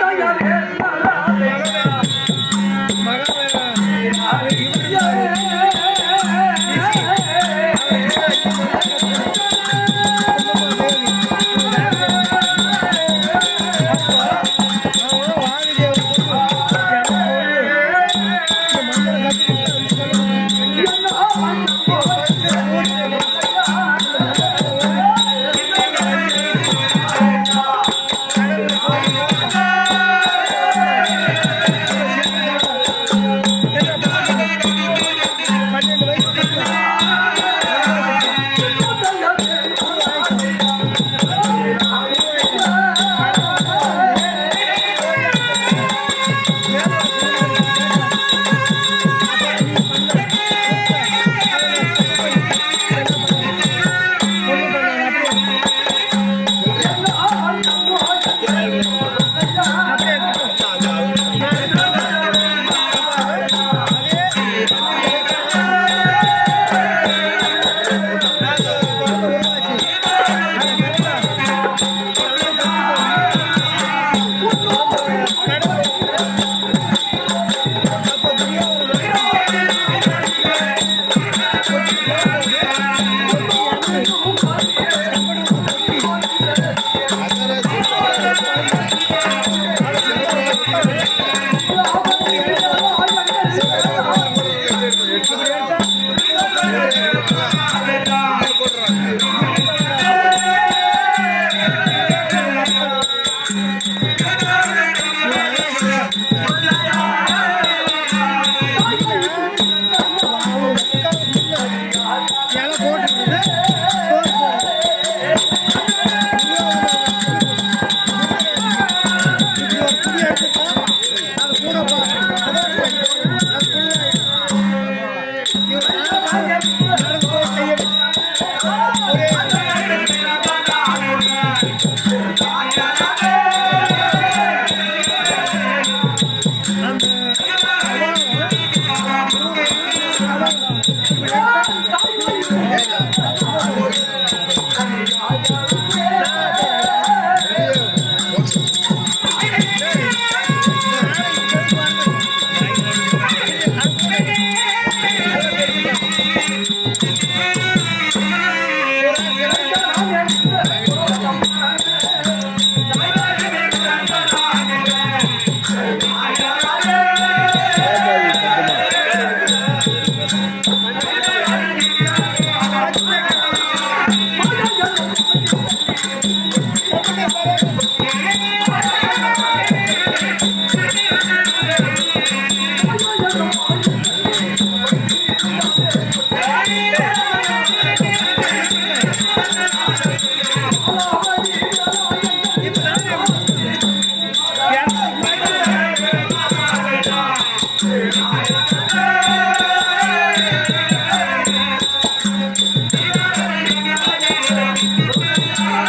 தயாரே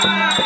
Bye.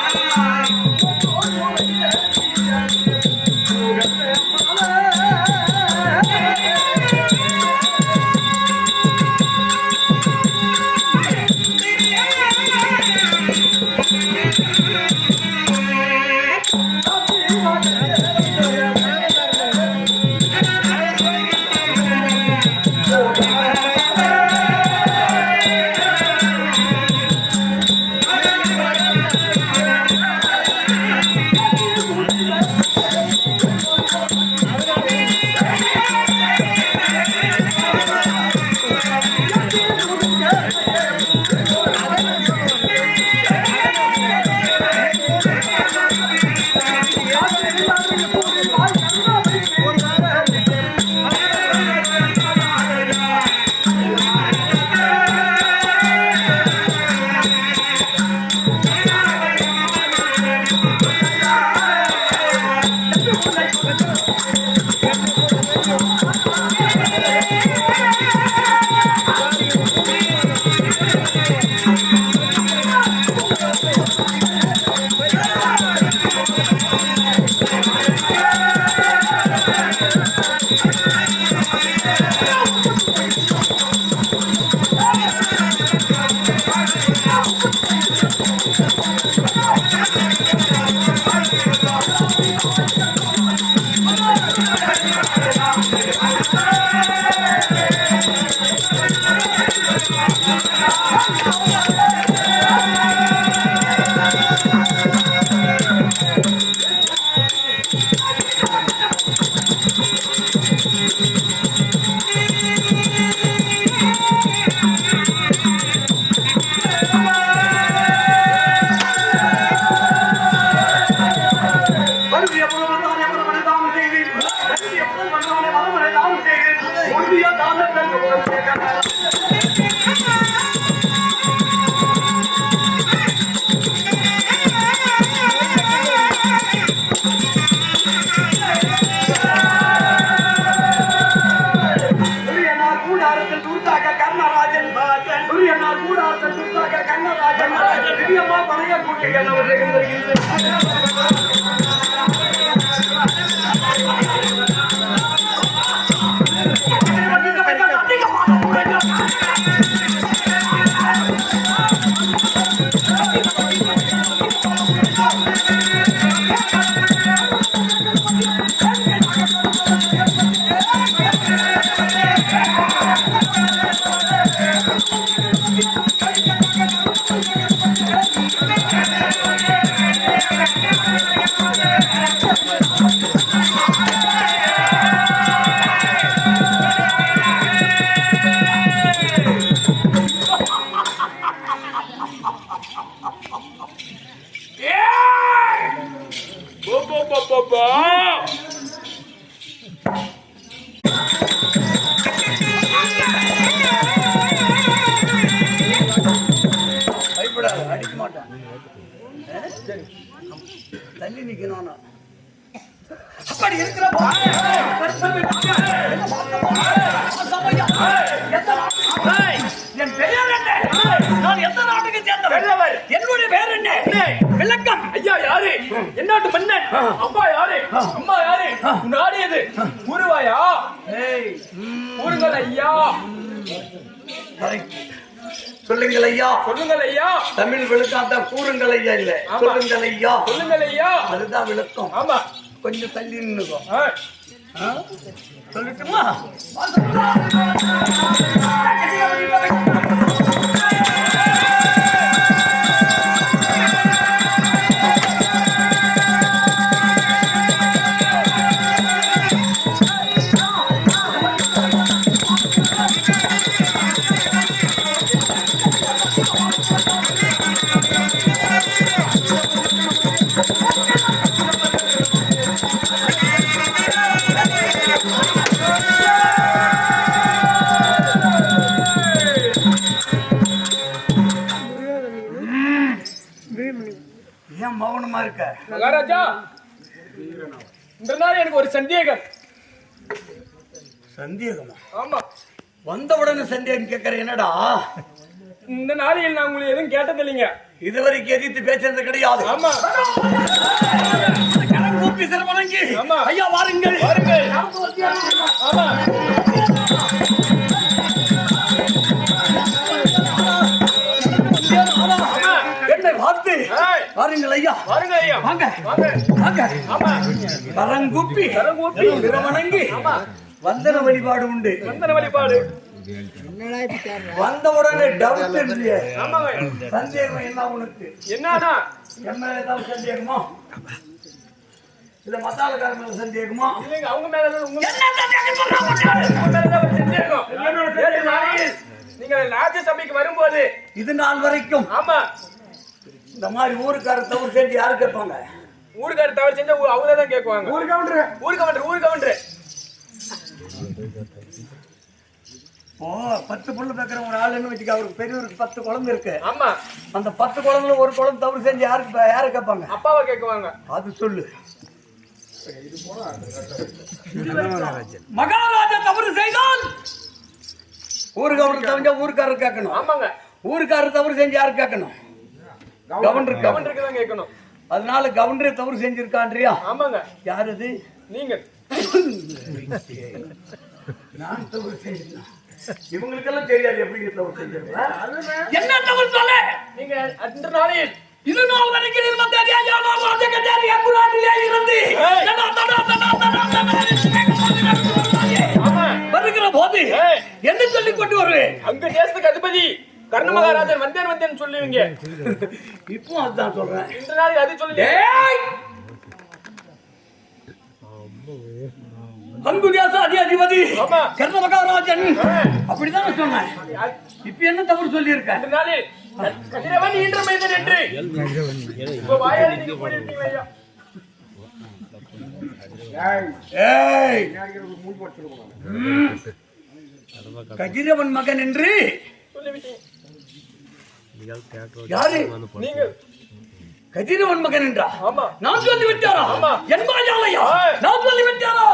அப்பா யாரு அம்மா யாரு நாடு எது உருவாயா? ஏய். கூறுங்கள் ஐயா. சொல்லுங்கள் ஐயா சொல்லுங்கள் ஐயா தமிழ் விழுக்காத்த கூறுங்கள் ஐயா இல்ல. சொல்லுங்கள் ஐயா சொல்லுங்கள் ஐயா அதுதான் விளக்கம். ஆமா. கொஞ்சம் தள்ளி நின்னுக்கோ ஆ. ஆ? சொல்லட்டுமா? சந்தேகம் கேட்கற என்னடா? இந்த நாளையில் நான் உங்களுக்கு எதுவும் கேட்டதில்லைங்க இதுவரைக்கும் எதிர்த்து பேசுறது கிடையாது. ஆமா. கூப்பி சிரமணங்கி ஆமா. ஐயா வாருங்கள். வாருங்கள். ஆமா. வாருங்கள் ஐயா. வாருங்க ஐயா. வாங்க. வாங்க. வாங்க. ஆமா. கரங்கூப்பி. கரங்கூப்பி. வந்தன வழிபாடு உண்டு. வந்தன வழிபாடு. வந்த உடனே டவுட் இல்லையே சந்தேகம் என்ன உனக்கு. என்னன்னா என்ன ஏதாவது சந்தேகமா? இல்ல மசாலக்கார மேல சந்தேகமா? இல்லைங்க அவங்க மேல நீங்க ராஜ்யசபைக்கு வரும்போது இது நாள் வரைக்கும். ஆமா. இந்த மாதிரி ஊருக்கார தவறு செஞ்சு யாரு கேட்பாங்க? ஊருக்கார தவறு செஞ்சா அவங்க தான் கேட்குவாங்க. ஊரு கவுண்டரு. ஊருக்கு கவுண்டர் ஊருக்கு கவுண்டர். ஓ பத்து புல்லு பேக்கிற ஒரு ஆளுன்னு வச்சுக்க அவருக்கு பெரியவருக்கு பத்து குழந்தை இருக்கு. ஆமா. அந்த பத்து குழந்தைல ஒரு குழந்தை தவறு செஞ்சு யாருக்கு யாரை கேட்பாங்க? அப்பாவை கேட்குவாங்க. அது சொல்லு. மகாராஜா தவறு செய்தால் ஊருக்கு தெரிஞ்சா ஊருக்காரர். கேட்கணும். ஆமாங்க. ஊருக்காரர் தவறு செஞ்சு யாரு கேட்கணும்? கவர்னர் கவர்னர் கவுண்டருக்கு தான் கேட்கணும். அதனால கவர்னரே தவறு செஞ்சிருக்கான்றியா? ஆமாங்க. யார் அது? நீங்க நான் தவறு செஞ்சேன்? இவங்களுக்கெல்லாம் தெரியாது எப்படி தவறு என்ன தவறு சொல்ல நீங்க அந்த நாளில் இது நாள் வரைக்கும் ராஜகஜாரி அங்குலாட்டிலே இருந்து வருகிற போது. என்ன சொல்லி கொண்டு வருவேன் அங்க தேசத்துக்கு அதிபதி கர்ண மகாராஜன் வந்தேன் வந்தேன் சொல்லுவீங்க இப்போ அதுதான் சொல்றேன் இந்த நாளில் அது சொல்லுங்க அங்குடியாச அதி அதிபதி. கர்ண மகாராஜன். அப்படிதான் சொன்னேன். இப்ப என்ன தவறு இந்த நாளில் கதிரவன் மகன் என்று. யாரு? நீங்க கதிரவன் மகன் என்றா? நான் சொல்லி விட்டாரா. என் மாயாலயா ஆ. நான் சொல்லி விட்டாரா?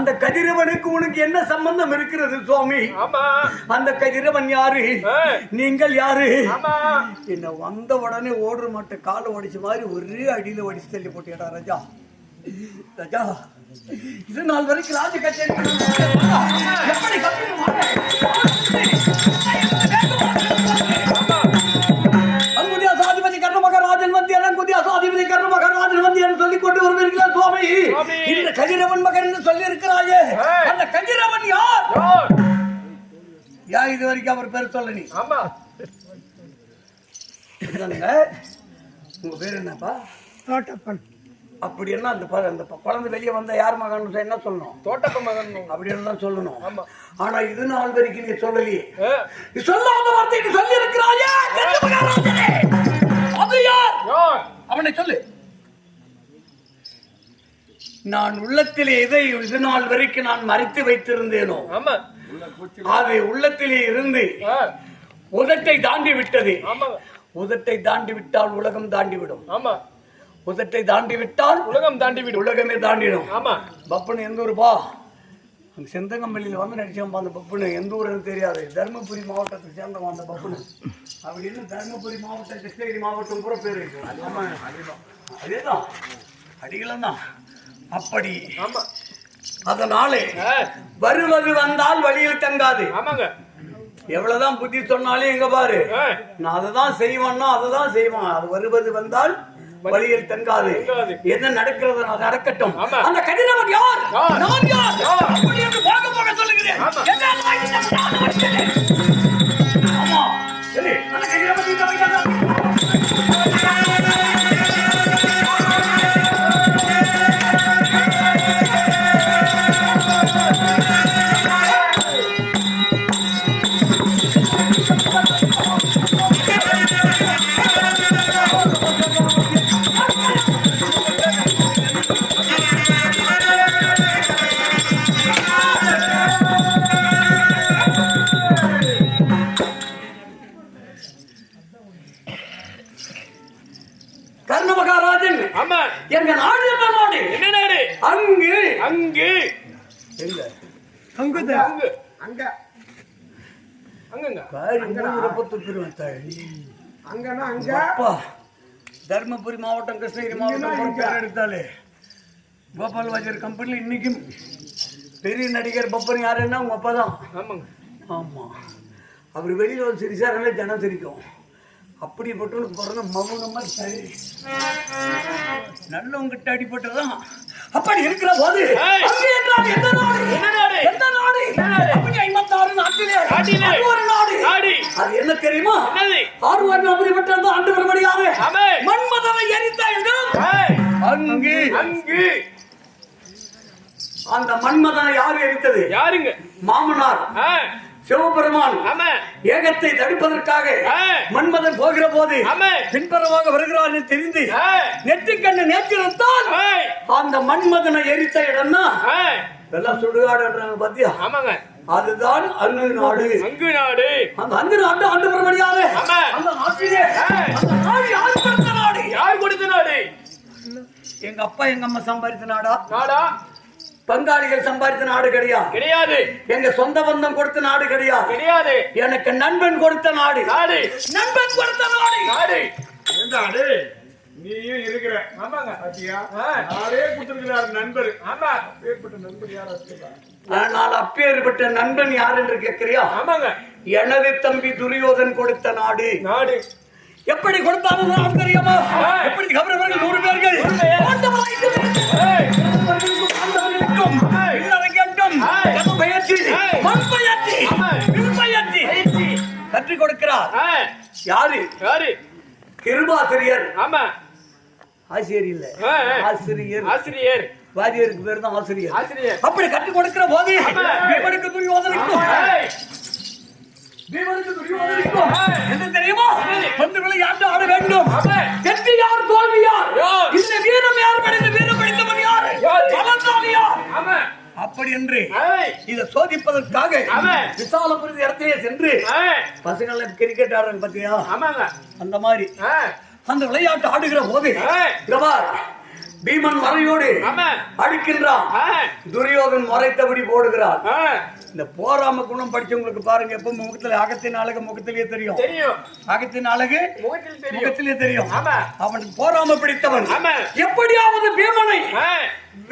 அந்த கதிரவனுக்கு உனக்கு என்ன சம்பந்தம் இருக்கிறது சுவாமி? அந்த கதிரவன் யாரு. நீங்கள் யாரு? என்ன வந்த உடனே ஓடுற மாட்ட காலை ஒடிச்ச மாதிரி ஒரே அடியில ஒடிச்சு தள்ளி போட்டியடா ராஜா. ராஜா இது நாள் வரைக்கும் ராஜ கச்சேரி எப்படி கத்திர வருவீர்களா சுவாமி. இந்த கதிரவன் மகன் என்று சொல்லி இருக்கிறாயே. அந்த கதிரவன் யார்? யார்? யார் இது வரைக்கும் அவர் பேர் சொல்ல நீ. ஆமா. உங்க பேர் என்னப்பா? தோட்டப்பன். அப்படி என்ன அந்த ப- அந்த குழந்தை வெளியே வந்தா யார் மகன்? என்ன சொல்லணும்? தோட்டப்ப மகன். அப்படி தான் சொல்லணும். ஆமா. ஆனா இது நாள் வரைக்கும் நீ சொல்லலையே. சொல்லாத வார்த்தை நீ சொல்லி இருக்கிறாயே அது யார்? யார்? அவனை சொல்லு. நான் உள்ளத்திலே எதை இது நாள் வரைக்கும் நான் மறைத்து வைத்திருந்தேனோ? அது உள்ளத்திலே இருந்து உதட்டை தாண்டி விட்டது. உதட்டை தாண்டி விட்டால் உலகம் தாண்டி விடும் உதட்டை தாண்டி விட்டால் உலகம் தாண்டி விடு உலகமே தாண்டிடும் பப்புனு எந்த ஊருப்பா அங்க செந்தங்கம்பள்ளியில் வந்து நடிச்சவன் அந்த பப்புனு எந்த ஊருன்னு தெரியாது. தருமபுரி மாவட்டத்தை சேர்ந்தவன் அந்த பப்புனு அப்படின்னு தருமபுரி மாவட்டம் கிருஷ்ணகிரி மாவட்டம் கூட பேர் இருக்கு. அதேதான். அடிகளும் தான் அப்படி. ஆமா. அதனாலே வருவது வந்தால் வழியில் தங்காது ஆமாங்க. எவ்வளவுதான் புத்தி சொன்னாலும் எங்க பாரு. நான் அதை தான் செய்வான்னா அதை தான் செய்வான். அது வருவது வந்தால் வழியில் தங்காது. என்ன நடக்கிறது அது நடக்கட்டும். அந்த கதிரவன் யார்? நான் யார்? போக சொல்லுகிறேன். அப்பா தர்மபுரி மாவட்டம் கிருஷ்ணகிரி மாவட்டம் ஒரு பேர் எடுத்தாலே கோபால் வாஜர் கம்பெனியில் இன்னைக்கும் பெரிய நடிகர் பப்பன் யாருன்னா உங்க அப்பா தான். ஆமாங்க. ஆமா. அவர் வெளியில் வந்து சிரிச்சாருன்னா ஜனம் சிரிக்கும். அப்படிப்பட்டவனுக்கு பிறந்த மௌனமா சரி. நல்லவங்கிட்ட அடிபட்டதான் அப்படி இருக்கிற போது! அங்கே எந்த நாடு? என்ன நாடு? எந்த நாடு? நாட்டிலே. அது ஒரு நாடு. நாடு. அது என்ன தெரியுமா? ஆர்வான் அப்படிப்பட்ட அந்த ஆண்டு வரும்படியாக. மன்மதனை எரித்த இடம் ஏய், அங்கு. அங்கு. அந்த மன்மதனை யார் எரித்தது? யாருங்க? மாமனார். சிவபெருமான். ஏகத்தை தடுப்பதற்காக. மன்மதன் போகிற போது. பின்பறமாக வருகிறார் என்று தெரிந்து நெற்றிக்கண்ணு நேற்றிருத்தான் ஏய், அந்த மன்மதனை எரித்த இடம்னா எல்லாம் சுடுகாடுன்றாங்க பாத்தியா? ஆமாங்க. அதுதான் அங்கு நாடு. அங்கு நாடு. அந்த அங்கு நாட்டு ஆண்டு பெருமடியாக ஆமா. அந்த நாட்டிலே. அந்த நாடு யார் கொடுத்த நாடு? யார் கொடுத்த நாடு? எங்க அப்பா எங்க அம்மா சம்பாதித்த நாடா? நாடா? பங்காளிகள் சம்பாதித்த நாடு கிடையாது கிடையாது. எங்க சொந்த பந்தம் கொடுத்த நாடு கிடையாது கிடையாது. எனக்கு நண்பன் கொடுத்த நாடு. நாடு. நண்பன் கொடுத்த நாடு. நாடு. இருந்தாடு நீயும் இருக்கிற ஆமாங்க. பாத்தியா? யாரே கொடுத்திருக்கிறார் நண்பர். ஆமா. ஏற்பட்ட நண்பர் யாரா ஆனால் அப்பேற்பட்ட நண்பன் யார் என்று கேட்கிறியா? ஆமாங்க. எனது தம்பி துரியோதன் கொடுத்த நாடு. நாடு. எப்படி கொடுத்தாலும் தெரியுமா? ஏய். எப்படி கவர்னர்கள் நூறு பேர்கள். கற்றுக் கொடுக்கிறார். யாரு? யாரு? கிருபாசிரியர். ஆமா. ஆசிரியர் இல்ல. ஆசிரியர். ஆசிரியர். வாரியருக்கு பேர் தான் ஆசிரியர். ஆசிரியர். அப்படி கற்றுக் கொடுக்கிற போது. பீமனுக்கு துரியோதனுக்கும் பீமனுக்கு துரியோதனுக்கும். என்ன தெரியுமா. வந்து விளையாட்டு ஆட வேண்டும். வெற்றி யார் தோல்வி யார்? இதுல வீரம் யார் படைத்த வீரம் படித்தவன் யார்? ஆமா. அப்படி என்று இதை சோதிப்பதற்காக ஆமா. விசாலபுரி இடத்திலே சென்று பசங்களை கிரிக்கெட் ஆடுறாங்க பாத்தியா? அந்த மாதிரி. அந்த விளையாட்டு ஆடுகிற போது பீமன் மறையோடு அடிக்கின்றான். துரியோதன் முறைத்தபடி போடுகிறான் இந்த போராம குணம் படிச்சவங்களுக்கு பாருங்க எப்ப முகத்துல அகத்தின் அழகு முகத்திலேயே தெரியும். அகத்தின் அழகு முகத்தில் தெரியும். அவனுக்கு போராம பிடித்தவன். எப்படியாவது பீமனை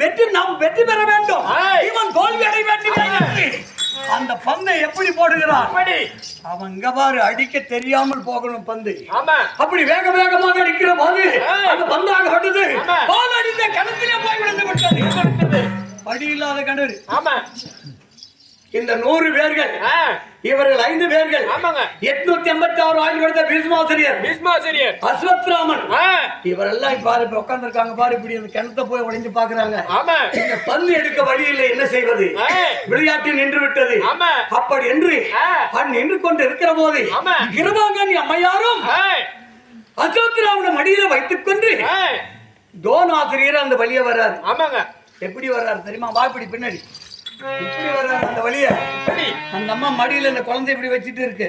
வெற்றி நாம் வெற்றி பெற வேண்டும். இவன் தோல்வி அடைய வேண்டும் அந்த பந்தை எப்படி போடுகிறான்? இங்க பாரு அடிக்க தெரியாமல் போகணும் பந்து. ஆமா. அப்படி வேக வேகமாக அடிக்கிற போது. அந்த பந்தாக பட்டது. பால் அடித்த கிணத்திலே போய் விழுந்து விட்டது. அடி இல்லாத கிணறு ஆமா. இந்த நூறு பேர்கள் இவர்கள் ஐந்து பேர்கள் எட்நூத்தி எண்பத்தி ஆறு ஆய்வு எடுத்த பீஷ்மாசிரியர் பீஷ்மாசிரியர். அஸ்வத்ராமன். ஆ, இவரெல்லாம் பாரு இப்ப உட்கார்ந்திருக்காங்க பாரு இப்படி அந்த கிணத்த போய் ஒளிஞ்சு பாக்குறாங்க. ஆமா. இந்த பந்து எடுக்க வழி இல்லை என்ன செய்வது? ஆ, விளையாட்டு நின்று விட்டது. அப்படி என்று நின்று கொண்டு இருக்கிற போது. கிருபாங்கனி அம்மையாரும் அசோத்ராமனை மடியில வைத்துக் கொண்டு தோன் ஆசிரியர் அந்த வழிய வர்றாரு. ஆமாங்க. எப்படி வர்றாரு தெரியுமா? வாய்ப்படி பின்னாடி. அந்த வழிய. அந்த அம்மா மடியில இந்த குழந்தை இப்படி வச்சுட்டு இருக்கு.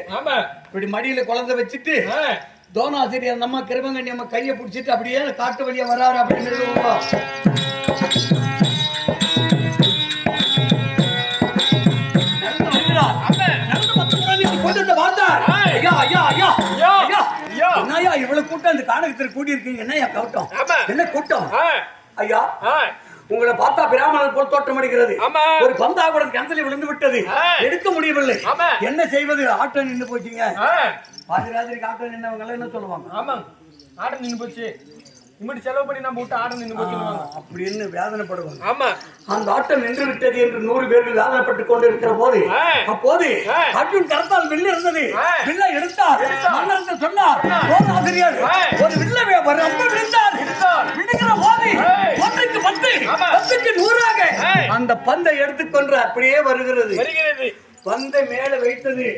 இப்படி மடியில குழந்தை வச்சுட்டு தோனாசிரியர் அந்த அம்மா கிருபங்கண்ணி அம்மா கையை பிடிச்சிட்டு அப்படியே அந்த காட்டு வழியா வர்றாரு அப்படின்னு. என்னய்யா இவ்வளவு கூட்டம்? இந்த கானகத்தில் கூடி இருக்கீங்க என்னய்யா கூட்டம். என்ன கூட்டம்? ஐயா. உங்களை பார்த்தா பிராமணர் போல் தோற்றம் அடிக்கிறது ஆமா. ஒரு பந்தாகுடன் கிணத்துல விழுந்து விட்டது. எடுக்க முடியவில்லை ஆமா. என்ன செய்வது ஆட்டோ நின்று போச்சுங்க ஆ, பாதி ராத்திரிக்கு ஆட்டோ நின்னவங்க எல்லாம் என்ன சொல்லுவாங்க ஆடம் நின்னு போச்சு இம்மிடி செலவு பண்ணி நம்ம விட்டு ஆடம் நின்னு போச்சு அப்படின்னு வேதனைப்படுவாங்க ஆமா அந்த ஆட்டம் நின்று விட்டது என்று நூறு பேர்கள் வேதனைப்பட்டுக் கொண்டு இருக்கிற போது. அப்போது. அர்ஜுன் கரத்தால் வில்லு இருந்தது. வில்லை எடுத்தார். மன்னருக்கு சொன்னார் ஆசிரியர். ஒரு வில்லை அம்பு விழுந்தார். விடுகிற பத்துக்கு நூறாக. அந்த பந்தை எடுத்துக்கொண்டு அப்படியே வருகிறது. வருகிறது. பந்தை மேல வைத்தது.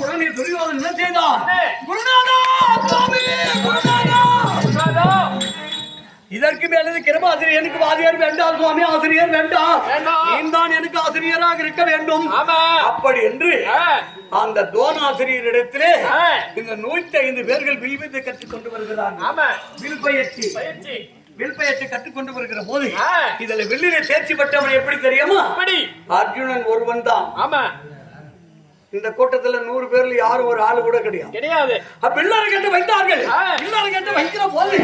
உடனே துரியோதன் என்ன செய்தான்? இதற்கு மேலது கிருபாசிரியர் எனக்கு வாதியார் வேண்டாம் சுவாமி ஆசிரியர் வேண்டாம் வேண்டாம். நீதான் எனக்கு ஆசிரியராக இருக்க வேண்டும். அப்படி என்று அந்த தோனாசிரியரிடத்திலே ஆ, இந்த நூற்றி ஐந்து பேர்கள் வில்வித்தை கற்றுக் கொண்டு வருகிறார்கள். ஆமா. வில் பயிற்சி பயிற்சி வில் பயிற்சி கற்றுக்கொண்டு வருகிற போது. இதுல வில்லிலே தேர்ச்சி பெற்றவன் எப்படி தெரியுமா? அப்படி அர்ஜுனன் ஒருவன் தான். ஆமா. இந்த கூட்டத்துல நூறு பேர்ல யாரும் ஒரு ஆளு கூட கிடையாது. கிடையாது. பிள்ளை கட்டு வைத்தார்கள். ஆ. பிள்ளை கட்டு வைக்கிற போது.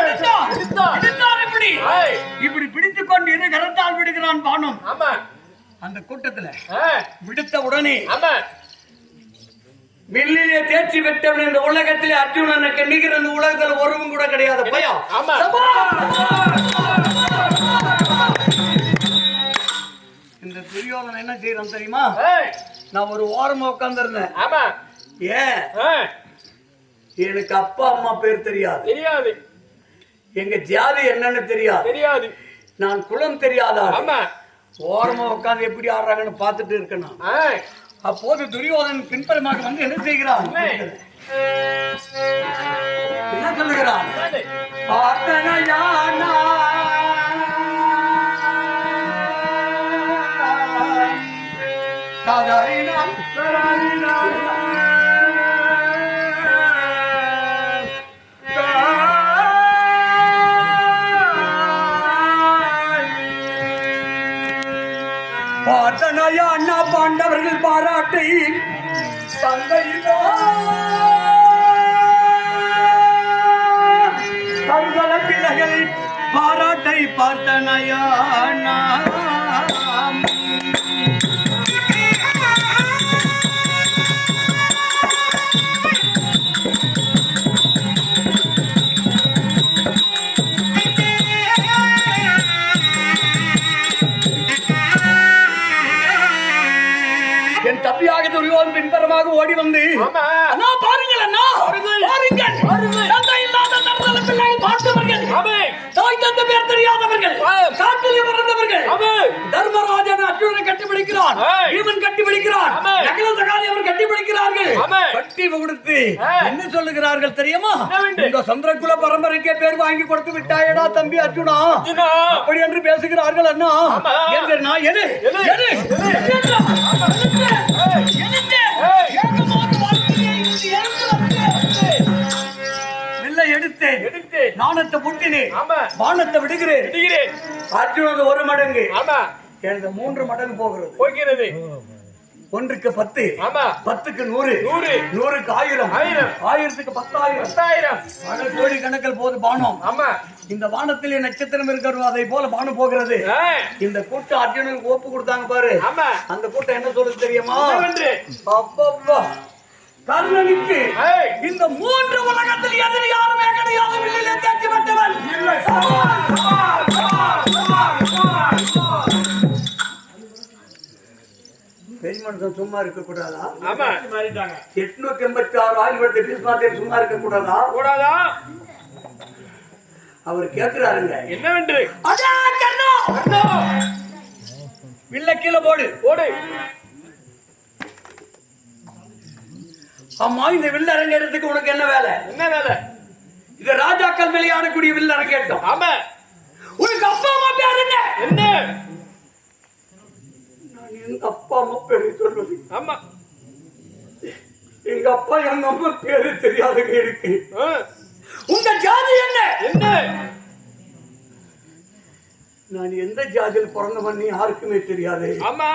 எடுத்தான். எடுத்தான் இப்படி இப்படி பிடித்துக் கொண்டு இரு கரத்தால் விடுகிறான் பானம். ஆமா. அந்த கூட்டத்துல விடுத்த உடனே ஆமா. வில்லிலே தேர்ச்சி பெற்றவன் இந்த உலகத்திலே அர்ஜுனனுக்கு நிகர் இந்த உலகத்துல ஒருவன் கூட கிடையாது. பயம். இந்த துரியோதனன் என்ன செய்யறான் தெரியுமா? நான் ஒரு ஓரமா உட்கார்ந்திருந்தேன். ஏன்? எனக்கு அப்பா அம்மா பேர் தெரியாது. தெரியாது. எங்க ஜாதி என்னன்னு தெரியாது. தெரியாது. நான் குலம் தெரியாதா ஓரமா உட்கார்ந்து எப்படி ஆடுறாங்கன்னு பார்த்துட்டு இருக்கணும் அப்போது துரியோதன் பின்புறமாக வந்து என்ன செய்கிறான் என்ன? சொல்லுகிறான்? பார்த்தனையானா கதறினான் ஆண்டவர்கள் பாராட்டை தந்தையிலோ தங்கள பிள்ளைகள் பாராட்டை பார்த்தனையா? பின்புறமாக ஓடி வந்து அண்ணா பாருங்கள் அண்ணா. பாருங்கள். தந்தை இல்லாத தருதல பிள்ளைகள் பார்த்தவர்கள் தாய் தந்த பேர் தெரியாதவர்கள். காட்டிலே தர்மராஜன் அர்ஜுனனை கட்டிப்பிடிக்கிறான். இவன் கட்டிப்பிடிக்கிறான். நகர சகாதி அவர் கட்டிப்பிடிக்கிறார்கள். கட்டி கொடுத்து. என்ன சொல்லுகிறார்கள் தெரியுமா? இந்த சந்திரகுல பரம்பரைக்கே பேர் வாங்கி கொடுத்து விட்டாயடா தம்பி அர்ஜுனா. அப்படி என்று பேசுகிறார்கள் அண்ணா. நான் எது? எது? எடுத்தேன். எடுத்து நாணத்தை முட்டினேன் வானத்தை விடுகிறேன். விடுகிறேன். அர்ஜுனது ஒரு மடங்கு. ஆமா. எனது மூன்று மடங்கு போகிறது. போகிறது. ஒன்றுக்கு பத்து ஆமா. பத்துக்கு நூறு நூறு. நூறுக்கு ஆயிரம் ஆயிரம். ஆயிரத்துக்கு பத்தாயிரம். பத்தாயிரம். பல கோடி கணக்கில் போது பானம் ஆமா. இந்த வானத்திலே நட்சத்திரம் இருக்கிறது அதை போல பானம் போகிறது. இந்த கூட்டம் அர்ஜுனுக்கு ஒப்பு கொடுத்தாங்க பாரு. ஆமா. அந்த கூட்டம் என்ன சொல்றது தெரியுமா? அப்பப்பா. கர்ணனுக்கு இந்த மூன்று உலகத்தில் எதிரி யாருமே கிடையாது வில்லிலே தேர்ச்சி பெற்றவன். மனுஷன் சும்மா இருக்க கூடாதா ஆமா எட்நூத்தி எண்பத்தி ஆறு ஆயிரத்தி பீஸ்மாத்தேர் சும்மா இருக்க கூடாதா? கூடாதா அவர் கேட்கிறாருங்க. என்னவென்று? அடா கர்ணா! கர்ணா, வில்ல கீழே போடு. போடு. அம்மா இந்த வில் அரங்கேறதுக்கு உனக்கு என்ன வேலை? என்ன வேலை? இது ராஜாக்கள் விளையாடக்கூடிய வில் அரங்கேற்றம் ஆமா. உனக்கு அப்பா அம்மா பேர் என்ன? எங்க அப்பா அம்மா பேரு சொல்வது ஆமா. எங்க அப்பா எங்க அம்மா பேரு தெரியாதுங்க இருக்கு உங்க ஜாதி என்ன? என்ன? நான் எந்த ஜாதியில் பிறந்தவன் யாருக்குமே தெரியாது. ஆமா.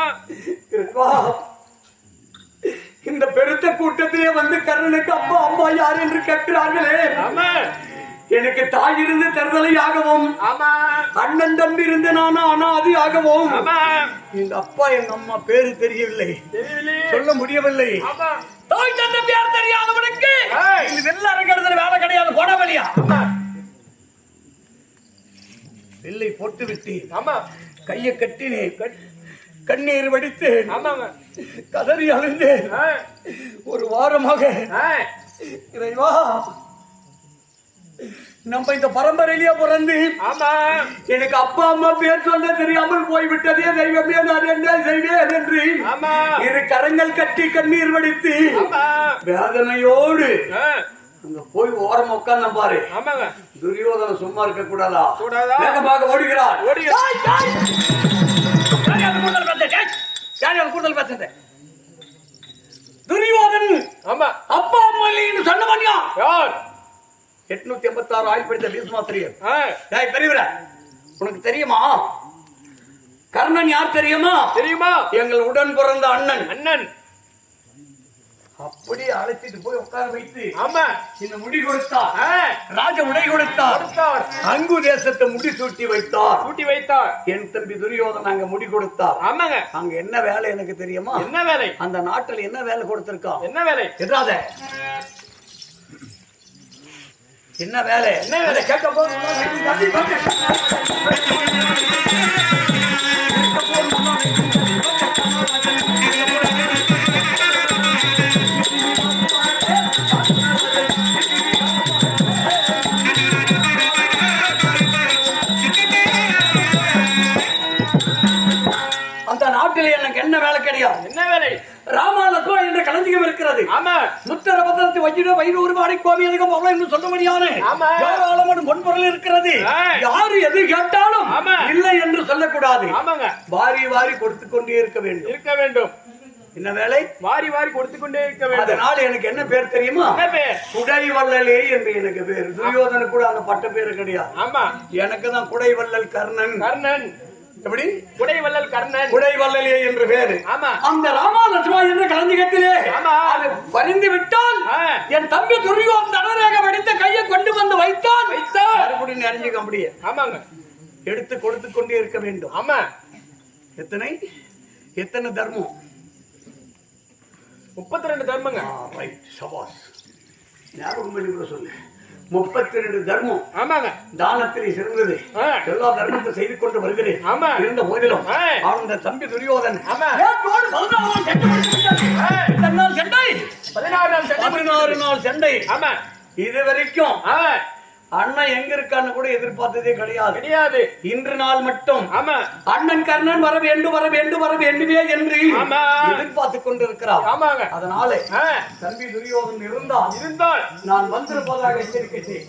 இந்த பெருத்த கூட்டத்திலே வந்து கர்ணனுக்கு அப்பா அம்மா யார் என்று கேட்கிறார்களே. ஆமா. எனக்கு தாய் இருந்து தருதலையாகவும் ஆமா அண்ணன் தம்பி இருந்து நானும் அனாதியாகவும். ஆமா எங்க அப்பா எங்க அம்மா பேரு தெரியவில்லை. சொல்ல முடியவில்லை. தாய் தந்த பேர் தெரியாதவனுக்கு வெள்ள அரங்கிறதுல வேலை கிடையாது போட வழியா வெள்ளை போட்டு விட்டு ஆமா கையை கட்டினேன் கண்ணீர் வடித்தேன் கதறி அழுந்தேன். ஒரு வாரமாக இறைவா நம்ம இந்த பரம்பரையிலேயே பிறந்து ஆமா. எனக்கு அப்பா அம்மா பேர் சொல்ல தெரியாமல் போய்விட்டதே தெய்வமே நான் என்ன செய்வேன் என்று இரு கரங்கள் கட்டி கண்ணீர் வடித்து வேதனையோடு அங்க போய் ஓரம் உட்கார்ந்த பாரு. துரியோதன சும்மா இருக்க கூடாதா? வேகமாக ஓடுகிறார். கூடுதல் பேசுறது? துரியோதன் ஆமா. அப்பா அம்மா இல்லைன்னு சொன்னவன்யா யார்? எட்நூத்தி எண்பத்தி ஆறு ஆயில் படித்த டேய் பெரியவர உனக்கு தெரியுமா? கர்ணன் யார் தெரியுமா? தெரியுமா? எங்கள் உடன் பிறந்த அண்ணன். அண்ணன். அப்படியே அழைச்சிட்டு போய் உட்கார வைத்து ஆமா. இந்த முடி கொடுத்தார். ஆ, ராஜ உடை கொடுத்தார். அங்கு தேசத்தை முடி சூட்டி வைத்தார். கூட்டி வைத்தார். என் தம்பி துரியோதன் அங்க முடி கொடுத்தார். ஆமாங்க. அங்க என்ன வேலை எனக்கு தெரியுமா? என்ன வேலை? அந்த நாட்டுல என்ன வேலை கொடுத்திருக்கான்? என்ன வேலை? எதிராத. என்ன வேலை? என்ன வேலை? கேட்க அந்த நாட்டில் எனக்கு என்ன வேலை கிடையாது? என்ன வேலை? ராமாலத்மா என்ற களஞ்சியம் இருக்கிறது. ஆமா வச்சிட வைநூறு மாடி கோவி அதிகம் அவ்வளவு என்று சொல்ல முடியாது. ஏராளமான பொன்பொருள் இருக்கிறது. யாரு எது கேட்டாலும். இல்லை என்று சொல்லக்கூடாது. வாரி வாரி கொடுத்து கொண்டே இருக்க வேண்டும். இருக்க வேண்டும். என்ன வேலை? வாரி வாரி கொடுத்து கொண்டே இருக்க வேண்டும். அதனால எனக்கு என்ன பேர் தெரியுமா? பேர்? குடைவள்ளலே என்று எனக்கு பேர். துரியோதன கூட அந்த பட்ட பேரு கிடையாது. ஆமா. எனக்கு தான் குடைவள்ளல் கர்ணன். கர்ணன். எப்படி? குடைவள்ளல் கர்ணன். குடைவள்ளலே என்று பேரு. ஆமா. அந்த ராமாலட்சுமா என்ற களஞ்சியத்திலே ஆமா. அது பறிந்து விட்டால் ஆ. என் தம்பி துரியோதன் தனரேக வடித்த கையை கொண்டு வந்து வைத்தான். வைத்தார். மறுபடியும் நிறைஞ்சுக்க அப்படியே ஆமாங்க. எடுத்து கொடுத்து கொண்டே இருக்க வேண்டும். ஆமா. எத்தனை? எத்தனை தர்மம்? முப்பத்தி ரெண்டு தர்மங்க ரைட் சபாஸ் ஞாபகம் பண்ணி கூட சொல்லு முப்பத்தி ரெண்டு தர்மம். ஆமாங்க. தானத்திலே சிறந்தது. எல்லா தர்மத்தை செய்து கொண்டு வருகிறேன். ஆமா. இருந்த போதிலும். அந்த தம்பி துரியோதன். ஆமா. பதினாறு நாள் சண்டை பதினாறு நாள் சண்டை. ஆமா. இது வரைக்கும் அண்ணன் எங்க இருக்கான்னு கூட எதிர்பார்த்ததே கிடையாது. கிடையாது. இன்று நாள் மட்டும். ஆமா. அண்ணன் கர்ணன் வர வேண்டும் வர வேண்டும் வர வேண்டுமே என்று. எதிர்பார்த்து கொண்டிருக்கிறார். ஆமாங்க. அதனால தம்பி துரியோதன் இருந்தால் இருந்தால். நான் வந்திருப்பதாக எச்சரிக்கை.